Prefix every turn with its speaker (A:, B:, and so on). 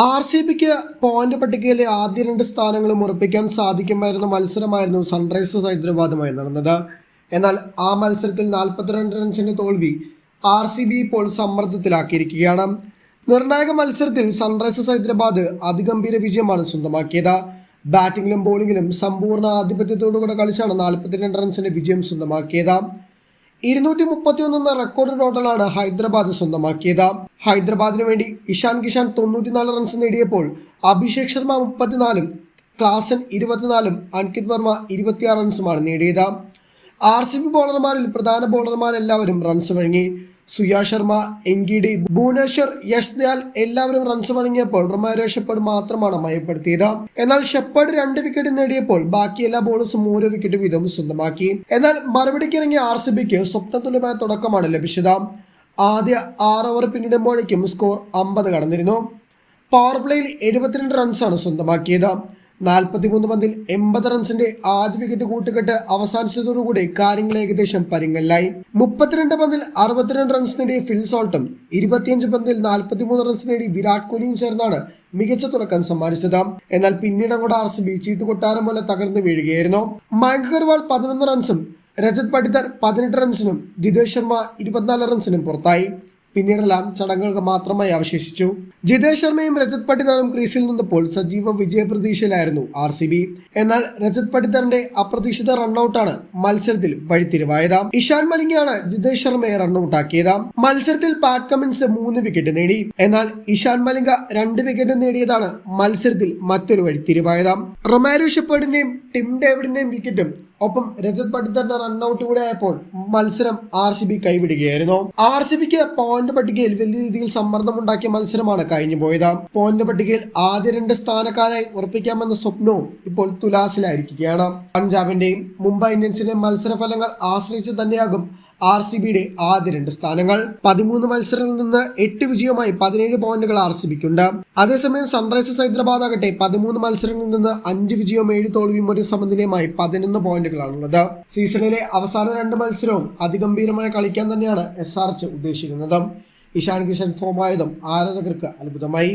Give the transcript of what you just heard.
A: R C ബിക്ക് point പട്ടികയിലെ ആദ്യ രണ്ട് സ്ഥാനങ്ങളും ഉറപ്പിക്കാൻ സാധിക്കുമായിരുന്ന മത്സരമായിരുന്നു സൺറൈസേഴ്സ് ഹൈദരാബാദുമായി നടന്നത്. എന്നാൽ ആ മത്സരത്തിൽ നാൽപ്പത്തിരണ്ട് റൺസിന്റെ തോൽവി ആർ സി ബി ഇപ്പോൾ സമ്മർദ്ദത്തിലാക്കിയിരിക്കുകയാണ്. നിർണായക മത്സരത്തിൽ സൺറൈസേഴ്സ് ഹൈദരാബാദ് അതിഗംഭീര വിജയമാണ് സ്വന്തമാക്കിയത്. ബാറ്റിംഗിലും ബോളിംഗിലും സമ്പൂർണ ആധിപത്യത്തോടുകൂടെ കളിച്ചാണ് നാൽപ്പത്തിരണ്ട് റൺസിന്റെ വിജയം സ്വന്തമാക്കിയത്. ഇരുന്നൂറ്റി മുപ്പത്തിയൊന്ന് എന്ന റെക്കോർഡ് ടോട്ടലാണ് ഹൈദരാബാദ് സ്വന്തമാക്കിയത്. ഹൈദരാബാദിന് വേണ്ടി ഇഷാൻ കിഷാൻ തൊണ്ണൂറ്റിനാല് റൺസ് നേടിയപ്പോൾ അഭിഷേക് ശർമ്മ മുപ്പത്തിനാലും ക്ലാസൻ ഇരുപത്തിനാലും അൻകിത് വർമ്മ ഇരുപത്തിയാറ് റൺസുമാണ് നേടിയത്. ആർ സി ബി ബോളർമാരിൽ പ്രധാന ബോളർമാരെല്ലാവരും റൺസ് വഴങ്ങി. സുയാ ശർമ്മ എൻഗിഡി ഭുവനേശ്വർ യശ് ദയാൽ എല്ലാവരും റൺസ് വഴങ്ങിയപ്പോൾ റൊമാരോ ഷെപ്പേർഡ് മാത്രമാണ് മയപ്പെടുത്തിയത്. എന്നാൽ ഷെപ്പേർഡ് രണ്ട് വിക്കറ്റ് നേടിയപ്പോൾ ബാക്കി എല്ലാ ബോളേഴ്സും ഓരോ വിക്കറ്റ് വീതം സ്വന്തമാക്കി. എന്നാൽ മറുപടിക്ക് ഇറങ്ങിയ ആർ സി ബിക്ക് സ്വപ്നതുല്യമായ തുടക്കമാണ് ലഭിച്ചത്. ആദ്യ ആറ് ഓവർ പിന്നിടുമ്പോഴേക്കും സ്കോർ അമ്പത് കടന്നിരുന്നു. പവർ പ്ലേയിൽ എഴുപത്തിരണ്ട് റൺസാണ് സ്വന്തമാക്കിയത്. നാൽപ്പത്തിമൂന്ന് പന്തിൽ എൺപത് റൺസിന്റെ ആദ്യ വിക്കറ്റ് കൂട്ടുകെട്ട് അവസാനിച്ചതോടുകൂടി കാര്യങ്ങൾ ഏകദേശം പരിങ്ങലായി മുപ്പത്തിരണ്ട് പന്തിൽ അറുപത്തിരണ്ട് റൺസ് നേടിയ ഫിൽ സോൾട്ടും ഇരുപത്തിയഞ്ച് പന്തിൽ നാൽപ്പത്തിമൂന്ന് റൺസ് നേടി വിരാട് കോഹ്ലിയും ചേർന്നാണ് മികച്ച തുടക്കം സമ്മാനിച്ചത്. എന്നാൽ പിന്നീട് അങ്ങോട്ട് ആർ സി ബി ചീട്ട് കൊട്ടാരം പോലെ തകർന്നു വീഴുകയായിരുന്നു. മയങ്ക് അഗർവാൾ പതിനൊന്ന് റൺസും രജത് പടിത്തർ പതിനെട്ട് റൺസിനും ജിതേഷ് ശർമ്മ ഇരുപത്തിനാല് റൺസിനും പുറത്തായി. പിന്നീടെല്ലാം ചടങ്ങുകൾക്ക് മാത്രമായി അവശേഷിച്ചു. ജിതേഷ് ശർമ്മയും രജത് പട്ടിദാറും ക്രീസിൽ നിന്നപ്പോൾ സജീവ വിജയപ്രതീക്ഷയിലായിരുന്നു ആർ സി ബി എന്നാൽ രജത് പട്ടിദാറിന്റെ അപ്രതീക്ഷിത റണ്ണൌട്ടാണ് മത്സരത്തിൽ വഴിത്തിരിവായത്. ഇഷാൻ മലിംഗയാണ് ജിതേഷ് ശർമ്മയെ റണ്ണൌട്ടാക്കിയത്. മത്സരത്തിൽ പാറ്റ് കമിൻസ് മൂന്ന് വിക്കറ്റ് നേടി. എന്നാൽ ഇഷാൻ മലിംഗ രണ്ട് വിക്കറ്റ് നേടിയതാണ് മത്സരത്തിൽ മറ്റൊരു വഴിത്തിരിവായത്. റൊമാരോ ഷെപ്പേർഡിന്റെയും ടിം ഡേവിഡിന്റെയും വിക്കറ്റും ഒപ്പം രജത് പട്ടിത്തറിന്റെ റൺഔട്ട് കൂടെ ആയപ്പോൾ മത്സരം ആർ സി ബി കൈവിടുകയായിരുന്നു. ആർ സി ബിക്ക് പോയിന്റ് പട്ടികയിൽ വലിയ രീതിയിൽ സമ്മർദ്ദമുണ്ടാക്കിയ മത്സരമാണ് കഴിഞ്ഞു പോയത്. പോയിന്റ് പട്ടികയിൽ ആദ്യ രണ്ട് സ്ഥാനക്കാരായി ഉറപ്പിക്കാമെന്ന സ്വപ്നവും ഇപ്പോൾ തുലാസിലായിരിക്കുകയാണ്. പഞ്ചാബിന്റെയും മുംബൈ ഇന്ത്യൻസിന്റെയും മത്സരഫലങ്ങൾ ആശ്രയിച്ച് തന്നെയാകും ആർ സി ബിയുടെ ആദ്യ രണ്ട് സ്ഥാനങ്ങൾ. പതിമൂന്ന് മത്സരങ്ങളിൽ നിന്ന് എട്ട് വിജയവുമായി പതിനേഴ് പോയിന്റുകൾ ആർ സി ബിക്കുണ്ട് അതേസമയം സൺറൈസേഴ്സ് ഹൈദരാബാദ് ആകട്ടെ പതിമൂന്ന് മത്സരങ്ങളിൽ നിന്ന് അഞ്ച് വിജയവും ഏഴ് തോൽവിയും ഒരു സമനിലയുമായി പതിനൊന്ന് പോയിന്റുകളാണുള്ളത്. സീസണിലെ അവസാന രണ്ട് മത്സരവും അതിഗംഭീരമായി കളിക്കാൻ തന്നെയാണ് എസ് ആർ എച്ച് ഉദ്ദേശിക്കുന്നത്. ഇഷാൻ കിഷൻ ഫോമായതും ആരാധകർക്ക് അത്ഭുതമായി.